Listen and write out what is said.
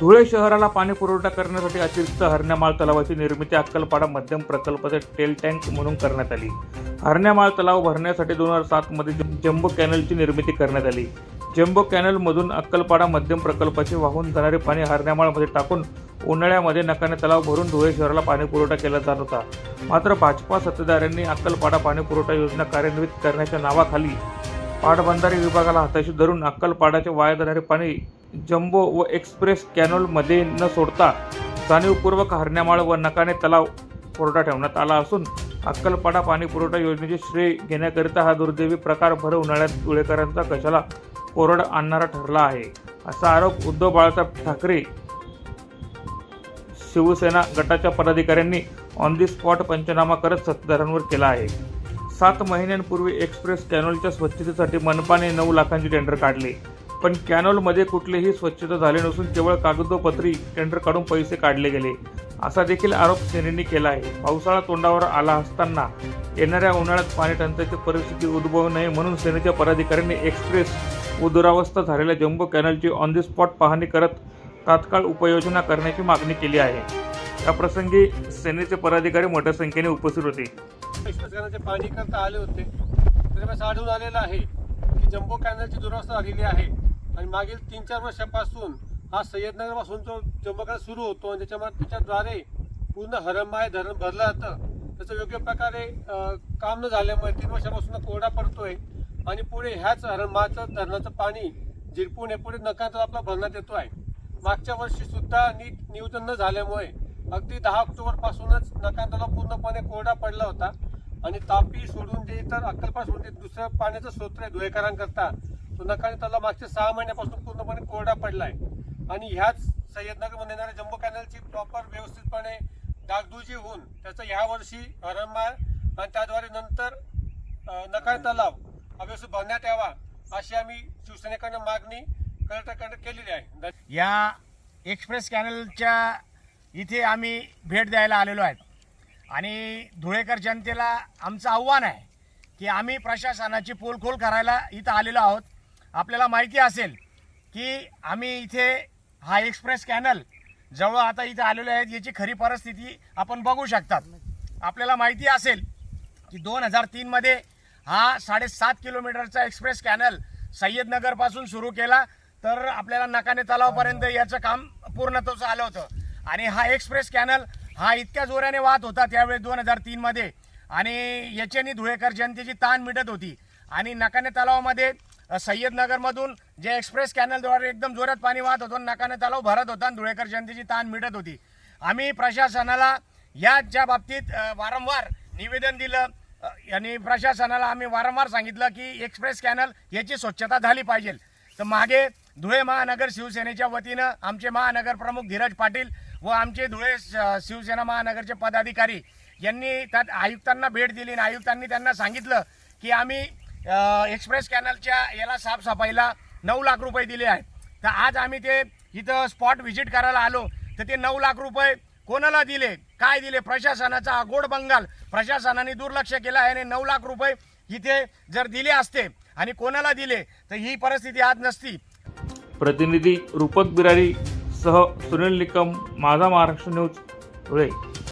धुळे शहराला पाणी पुरवठा करण्यासाठी अतिरिक्त हरण्यामाळ तलावाची निर्मिती अक्कलपाडा मध्यम प्रकल्पाचे टेल टँक म्हणून करण्यात आली. हरण्यामाळ तलाव भरण्यासाठी दोन हजार सातमध्ये जम्बो कॅनलची निर्मिती करण्यात आली. जम्बो कॅनलमधून अक्कलपाडा मध्यम प्रकल्पाचे वाहून जाणारे पाणी हरण्यामाळमध्ये टाकून उन्हाळ्यामध्ये नकाने तलाव भरून धुळे शहराला पाणी पुरवठा केला जात होता. मात्र भाजपा सत्ताधाऱ्यांनी अक्कलपाडा पाणी पुरवठा योजना कार्यान्वित करण्याच्या नावाखाली पाटबंधारे विभागाला हाताशी धरून अक्कलपाडाचे वाया जाणारे पाणी जम्बो व एक्सप्रेस कॅनोलमध्ये न सोडता जाणीवपूर्वक हरण्यामाळ व नकाने तलाव पुरवठा ठेवण्यात आला असून अक्कलपाडा पाणी पुरवठा योजनेचे श्रेय घेण्याकरिता हा दुर्दैवी प्रकार भर उन्हाळ्यात धुळेकरांचा कशाला कोरड आणणारा ठरला आहे असा आरोप उद्धव बाळासाहेब ठाकरे शिवसेना गटाच्या पदाधिकाऱ्यांनी ऑन दी स्पॉट पंचनामा करत सत्ताधाऱ्यांवर केला आहे. सात महिन्यांपूर्वी एक्सप्रेस कॅनोलच्या स्वच्छतेसाठी मनपाने नऊ लाखांचे टेंडर काढले. पण कॅनॉलमध्ये कुठलीही स्वच्छता झाली नसून केवळ कागदोपत्री टेंडर काढून पैसे काढले गेले. असा देखील आरोप सेनेने केला आहे. पावसाळा तोंडावर आला असताना येणाऱ्या उन्हाळ्यात पाणी टंचाईची परिस्थिती उद्भवू नये म्हणून सेनेच्या पदाधिकाऱ्यांनी एक्सप्रेस व दुरावस्था झालेल्या जम्बो कॅनलची ऑन दी स्पॉट पाहणी करत तात्काळ उपाययोजना करण्याची मागणी केली आहे. या प्रसंगी सेनेचे पदाधिकारी मोठ्या संख्येने उपस्थित होते. पाणी करता आले होते. त्याच्यामुळे आढळून आलेलं आहे की जम्बो कॅनलची दुरावस्था झालेली आहे. आणि मागील तीन चार वर्षापासून हा सय्यदनगरपासून जो जम्बो सुरू होतो आणि त्याच्यामुळे त्याच्याद्वारे पूर्ण हरमाय धरण भरलं जातं त्याचं योग्य प्रकारे काम न झाल्यामुळे तीन वर्षापासून कोरडा पडतोय आणि पुढे ह्याच हरमाचं धरणाचं पाणी झिरपून हे पुढे नकारात आपला भरण्यात येतो आहे. मागच्या वर्षी सुद्धा नीट नियोजन न झाल्यामुळे अगदी दहा ऑक्टोबरपासूनच पासूनच पूर्णपणे कोरडा पडला होता आणि तापी सोडून जे इतर अक्कलपा सोडून जे दुसरं पाण्याचं स्रोत आहे धुळेकरांकरता. तो नकाने त्याला मागच्या सहा महिन्यापासून पूर्णपणे कोरडा पडलाय. आणि ह्याच सय्यदनगरमध्ये येणाऱ्या जम्बो कॅनलची प्रॉपर व्यवस्थितपणे डागडुजी होऊन त्याचं ह्या वर्षी हरमाळ आणि त्याद्वारे नंतर अं, नकाने तलाव अव्यवस्थित भरण्यात यावा अशी आम्ही शिवसेनेकडनं मागणी कलेक्टरकडे केलेली आहे. या एक्सप्रेस कॅनलच्या इथे आम्ही भेट द्यायला आलेलो आहेत. आणि धुळेकर जनतेला आमचं आव्हान आहे की आम्ही प्रशासनाची पोलखोल करायला इथं आलेलो आहोत. आपल्याला माहिती असेल की आम्ही इथे हा एक्सप्रेस कॅनल जवळ आता इथे आलेले आहेत याची खरी परिस्थिती आपण बघू शकतात. आपल्याला माहिती असेल की दोन हजार तीनमध्ये हा साडेसात किलोमीटरचा एक्सप्रेस कॅनल सय्यदनगरपासून सुरू केला तर आपल्याला नकाने तलावपर्यंत याचं काम पूर्णत्वाचं आलं होतं. आणि हा एक्सप्रेस कॅनल हा इतक्या जोराने वाहत होता त्यावेळेस दोन हजार तीनमध्ये आणि याच्यानी धुळेकर जनतेची ताण मिटत होती. आणि नकाने तलावामध्ये सय्यदनगरमधून जे एक्सप्रेस कॅनलद्वारे एकदम जोरात पाणी वाहत होतं नाकाने तलाव भरत होता आणि धुळेकर जनतेची ताण मिटत होती. आम्ही प्रशासनाला याच्या बाबतीत वारंवार निवेदन दिलं. आणि प्रशासनाला आम्ही वारंवार सांगितलं की एक्सप्रेस कॅनल याची स्वच्छता झाली पाहिजे. तर मागे धुळे महानगर शिवसेनेच्या वतीनं आमचे महानगर प्रमुख धीरज पाटील व आमचे धुळे शिवसेना महानगरचे पदाधिकारी यांनी त्यात आयुक्तांना भेट दिली आणि आयुक्तांनी त्यांना सांगितलं की आम्ही एक्सप्रेस कॅनलच्या याला साफसफाईला नऊ लाख रुपये दिले आहेत. तर आज आम्ही ते इथं स्पॉट व्हिजिट करायला आलो. तर ते नऊ लाख रुपये कोणाला दिले? काय दिले? प्रशासनाचा अगोड गोड बंगाल. प्रशासनाने दुर्लक्ष केलं आहे आणि नऊ लाख रुपये इथे जर दिले असते आणि कोणाला दिले तर ही परिस्थिती आज नसती. प्रतिनिधी रूपक बिरारी सह सुनील निकम माझा महाराष्ट्र न्यूज धुळे.